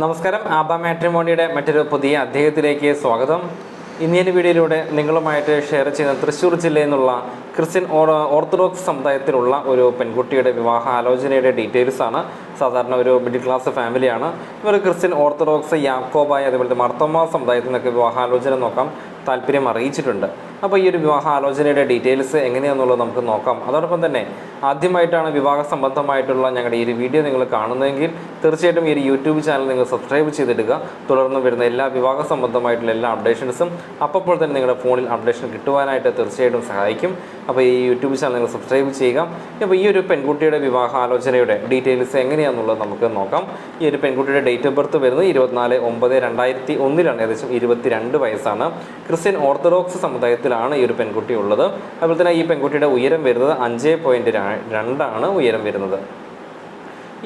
നമസ്കാരം. ആബ മാട്രിമോണിയുടെ മറ്റൊരു പുതിയ അദ്ദേഹത്തിലേക്ക് സ്വാഗതം. ഇന്ത്യൻ വീഡിയോയിലൂടെ നിങ്ങളുമായിട്ട് ഷെയർ ചെയ്യുന്ന തൃശ്ശൂർ ജില്ലയിൽ നിന്നുള്ള ക്രിസ്ത്യൻ ഓർത്തഡോക്സ് സമുദായത്തിലുള്ള ഒരു പെൺകുട്ടിയുടെ വിവാഹ ആലോചനയുടെ ഡീറ്റെയിൽസ് ആണ്. സാധാരണ ഒരു മിഡിൽ ക്ലാസ് ഫാമിലിയാണ് ഇവർ ക്രിസ്ത്യൻ ഓർത്തഡോക്സ് യാക്കോബായ അതേപോലെ മർത്തോമ സമുദായത്തിൽ നിന്നൊക്കെ വിവാഹാലോചന നോക്കാം താല്പര്യം അറിയിച്ചിട്ടുണ്ട്. അപ്പോൾ ഈ ഒരു വിവാഹ ആലോചനയുടെ ഡീറ്റെയിൽസ് എങ്ങനെയാണെന്നുള്ളത് നമുക്ക് നോക്കാം. അതോടൊപ്പം തന്നെ ആദ്യമായിട്ടാണ് വിവാഹ സംബന്ധമായിട്ടുള്ള ഞങ്ങളുടെ ഈ ഒരു വീഡിയോ നിങ്ങൾ കാണുന്നതെങ്കിൽ തീർച്ചയായിട്ടും ഈ ഒരു യൂട്യൂബ് ചാനൽ നിങ്ങൾ സബ്സ്ക്രൈബ് ചെയ്തിടുക. തുടർന്ന് വരുന്ന എല്ലാ വിവാഹ സംബന്ധമായിട്ടുള്ള എല്ലാ അപ്ഡേഷൻസും അപ്പോൾ തന്നെ നിങ്ങളുടെ ഫോണിൽ അപ്ഡേഷൻ കിട്ടുവാനായിട്ട് തീർച്ചയായിട്ടും സഹായിക്കും. അപ്പോൾ ഈ യൂട്യൂബ് ചാനൽ നിങ്ങൾ സബ്സ്ക്രൈബ് ചെയ്യുക. അപ്പോൾ ഈ ഒരു പെൺകുട്ടിയുടെ വിവാഹ ആലോചനയുടെ ഡീറ്റെയിൽസ് എങ്ങനെയാണെന്നുള്ളത് നമുക്ക് നോക്കാം. ഈ ഒരു പെൺകുട്ടിയുടെ ഡേറ്റ് ഓഫ് ബർത്ത് വരുന്നത് ഇരുപത്തിനാല് ഒമ്പത് രണ്ടായിരത്തി ഒന്നിലാണ്. ഏകദേശം ഇരുപത്തിരണ്ട് വയസ്സാണ്. ക്രിസ്ത്യൻ ഓർത്തഡോക്സ് സമുദായത്തിലാണ് ഈ ഒരു പെൺകുട്ടി ഉള്ളത്. അതുപോലെ തന്നെ ഈ പെൺകുട്ടിയുടെ ഉയരം വരുന്നത് അഞ്ച് പോയിന്റ് രണ്ടാണ് ഉയരം വരുന്നത്.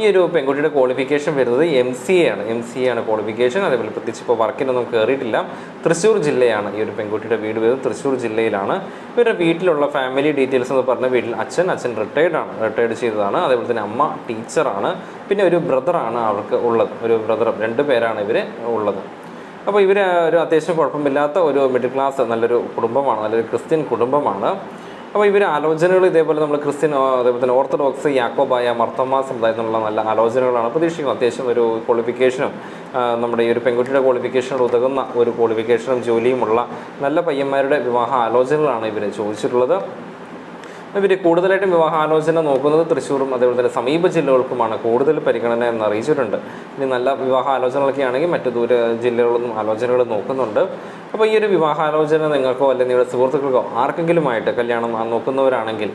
ഈ ഒരു പെൺകുട്ടിയുടെ ക്വാളിഫിക്കേഷൻ വരുന്നത് എം സി എ ആണ്. എം സി എ ആണ് ക്വാളിഫിക്കേഷൻ അതേപോലെ പ്രത്യേകിച്ച് ഇപ്പോൾ വർക്കിനൊന്നും കയറിയിട്ടില്ല തൃശ്ശൂർ ജില്ലയാണ് ഈ ഒരു പെൺകുട്ടിയുടെ വീട് വരുന്നത്. തൃശ്ശൂർ ജില്ലയിലാണ്. ഇവരുടെ വീട്ടിലുള്ള ഫാമിലി ഡീറ്റെയിൽസ് എന്ന് പറഞ്ഞാൽ വീട്ടിൽ അച്ഛൻ അച്ഛൻ റിട്ടയർഡ് ആണ്. റിട്ടയർഡ് ചെയ്തതാണ്. അതേപോലെ തന്നെ അമ്മ ടീച്ചറാണ് പിന്നെ ഒരു ബ്രദറാണ് അവർക്ക് ഉള്ളത്. ഒരു ബ്രദർ രണ്ട് പേരാണ് ഇവർ ഉള്ളത്. അപ്പോൾ ഇവർ ഒരു അത്യാവശ്യം കുഴപ്പമില്ലാത്ത ഒരു മിഡിൽ ക്ലാസ് നല്ലൊരു കുടുംബമാണ് നല്ലൊരു ക്രിസ്ത്യൻ കുടുംബമാണ്. അപ്പോൾ ഇവർ ആലോചനകൾ ഇതേപോലെ നമ്മൾ ക്രിസ്ത്യൻ അതേപോലെ തന്നെ ഓർത്തഡോക്സ് യാക്കോബായ മർത്തമ്മ സമുദായത്തിലുള്ള നല്ല ആലോചനകളാണ് പ്രതീക്ഷിക്കുന്നത്. അത്യാവശ്യം ഒരു ക്വാളിഫിക്കേഷനും നമ്മുടെ ഈ ഒരു പെൺകുട്ടിയുടെ ക്വാളിഫിക്കേഷനോട് ഉതകുന്ന ഒരു ക്വാളിഫിക്കേഷനും ജോലിയുമുള്ള നല്ല പയ്യന്മാരുടെ വിവാഹ ആലോചനകളാണ് ഇവർ ചോദിച്ചിട്ടുള്ളത്. ഇവർ കൂടുതലായിട്ടും വിവാഹാലോചന നോക്കുന്നത് തൃശ്ശൂരും അതേപോലെ തന്നെ സമീപ ജില്ലകൾക്കുമാണ് കൂടുതൽ പരിഗണന എന്ന് അറിയിച്ചിട്ടുണ്ട്. ഇനി നല്ല വിവാഹാലോചനകളൊക്കെ ആണെങ്കിൽ മറ്റു ദൂര ജില്ലകളൊന്നും ആലോചനകൾ നോക്കുന്നുണ്ട്. അപ്പോൾ ഈ ഒരു വിവാഹാലോചന നിങ്ങൾക്കോ അല്ലെങ്കിൽ നിങ്ങളുടെ സുഹൃത്തുക്കൾക്കോ ആർക്കെങ്കിലുമായിട്ട് കല്യാണം നോക്കുന്നവരാണെങ്കിൽ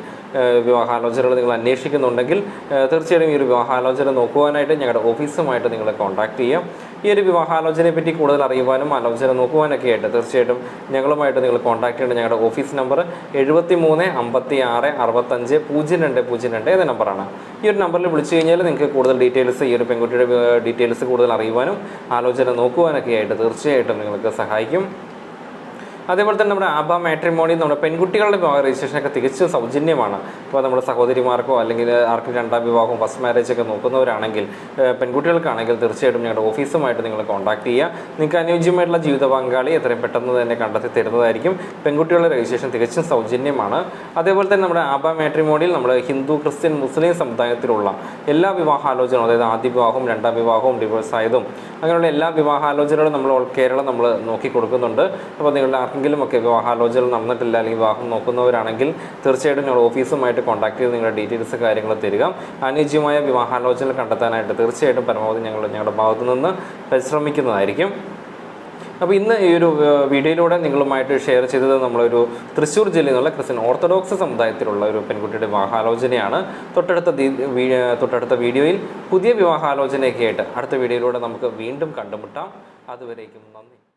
വിവാഹാലോചനകൾ നിങ്ങൾ അന്വേഷിക്കുന്നുണ്ടെങ്കിൽ തീർച്ചയായിട്ടും തീർച്ചയായും ഈ ഒരു വിവാഹാലോചന നോക്കുവാനായിട്ട് ഞങ്ങളുടെ ഓഫീസുമായിട്ട് നിങ്ങളെ കോൺടാക്ട് ചെയ്യാം. ഈ ഒരു വിവാഹാലോചനയെ പറ്റി കൂടുതൽ അറിയുവാനും ആലോചന നോക്കുവാനൊക്കെ ആയിട്ട് തീർച്ചയായിട്ടും ഞങ്ങളുമായിട്ട് നിങ്ങൾ കോൺടാക്ട് ചെയ്യേണ്ട ഞങ്ങളുടെ ഓഫീസ് നമ്പർ എഴുപത്തി മൂന്ന് അമ്പത്തി ആറ് അറുപത്തഞ്ച് പൂജ്യം രണ്ട് പൂജ്യം രണ്ട് എന്ന നമ്പറാണ്. ഈ ഒരു നമ്പറിൽ വിളിച്ചു കഴിഞ്ഞാൽ നിങ്ങൾക്ക് കൂടുതൽ ഡീറ്റെയിൽസ് ഈ ഒരു പെൺകുട്ടിയുടെ ഡീറ്റെയിൽസ് കൂടുതൽ അറിയുവാനും ആലോചന നോക്കുവാനൊക്കെ ആയിട്ട് തീർച്ചയായിട്ടും നിങ്ങൾക്ക് സഹായിക്കും. അതേപോലെ തന്നെ നമ്മുടെ ആബ മാട്രിമോണി നമ്മുടെ പെൺകുട്ടികളുടെ വിവാഹ രജിസ്ട്രേഷനൊക്കെ തികച്ചും സൗജന്യമാണ്. ഇപ്പോൾ നമ്മുടെ സഹോദരിമാർക്കോ അല്ലെങ്കിൽ ആർക്കും രണ്ടാം വിവാഹവും ഫസ്റ്റ് മാരേജ് ഒക്കെ നോക്കുന്നവരാണെങ്കിൽ പെൺകുട്ടികൾക്കാണെങ്കിൽ തീർച്ചയായിട്ടും ഞങ്ങളുടെ ഓഫീസുമായിട്ട് നിങ്ങൾ കോൺടാക്ട് ചെയ്യുക. നിങ്ങൾക്ക് അനുയോജ്യമായിട്ടുള്ള ജീവിത പങ്കാളി എത്രയും പെട്ടെന്ന് തന്നെ കണ്ടെത്തി തരുന്നതായിരിക്കും. പെൺകുട്ടികളുടെ രജിസ്ട്രേഷൻ തികച്ചും സൗജന്യമാണ്. അതേപോലെ തന്നെ നമ്മുടെ ആബ മാട്രിമോണിയിൽ നമ്മൾ ഹിന്ദു ക്രിസ്ത്യൻ മുസ്ലിം സമുദായത്തിലുള്ള എല്ലാ വിവാഹാലോചനകളും അതായത് ആദ്യ വിവാഹവും രണ്ടാം വിവാഹവും ഡിവോഴ്സ് ആയതും അങ്ങനെയുള്ള എല്ലാ വിവാഹാലോചനകളും നമ്മൾ കേരളം നമ്മൾ നോക്കി കൊടുക്കുന്നുണ്ട് അപ്പോൾ നിങ്ങളുടെ ആർക്കെങ്കിലും ഒക്കെ വിവാഹാലോചന നടന്നിട്ടില്ല അല്ലെങ്കിൽ വിവാഹം നോക്കുന്നവരാണെങ്കിൽ തീർച്ചയായിട്ടും നിങ്ങൾ ഓഫീസുമായിട്ട് കോൺടാക്ട് ചെയ്ത് നിങ്ങളുടെ ഡീറ്റെയിൽസ് കാര്യങ്ങൾ തരിക. അനുയോജ്യമായ വിവാഹാലോചന കണ്ടെത്താനായിട്ട് തീർച്ചയായിട്ടും പരമാവധി ഞങ്ങൾ ഞങ്ങളുടെ ഭാഗത്തു നിന്ന് പരിശ്രമിക്കുന്നതായിരിക്കും. അപ്പോൾ ഇന്ന് ഈ ഒരു വീഡിയോയിലൂടെ നിങ്ങളുമായിട്ട് ഷെയർ ചെയ്തത് നമ്മളൊരു തൃശ്ശൂർ ജില്ലയിൽ നിന്നുള്ള ക്രിസ്ത്യൻ ഓർത്തഡോക്സ് സമുദായത്തിലുള്ള ഒരു പെൺകുട്ടിയുടെ വിവാഹാലോചനയാണ്. തൊട്ടടുത്ത തൊട്ടടുത്ത വീഡിയോയിൽ പുതിയ വിവാഹാലോചനയൊക്കെ ആയിട്ട് അടുത്ത വീഡിയോയിലൂടെ നമുക്ക് വീണ്ടും കണ്ടുമുട്ടാം. അതുവരേക്കും നന്ദി.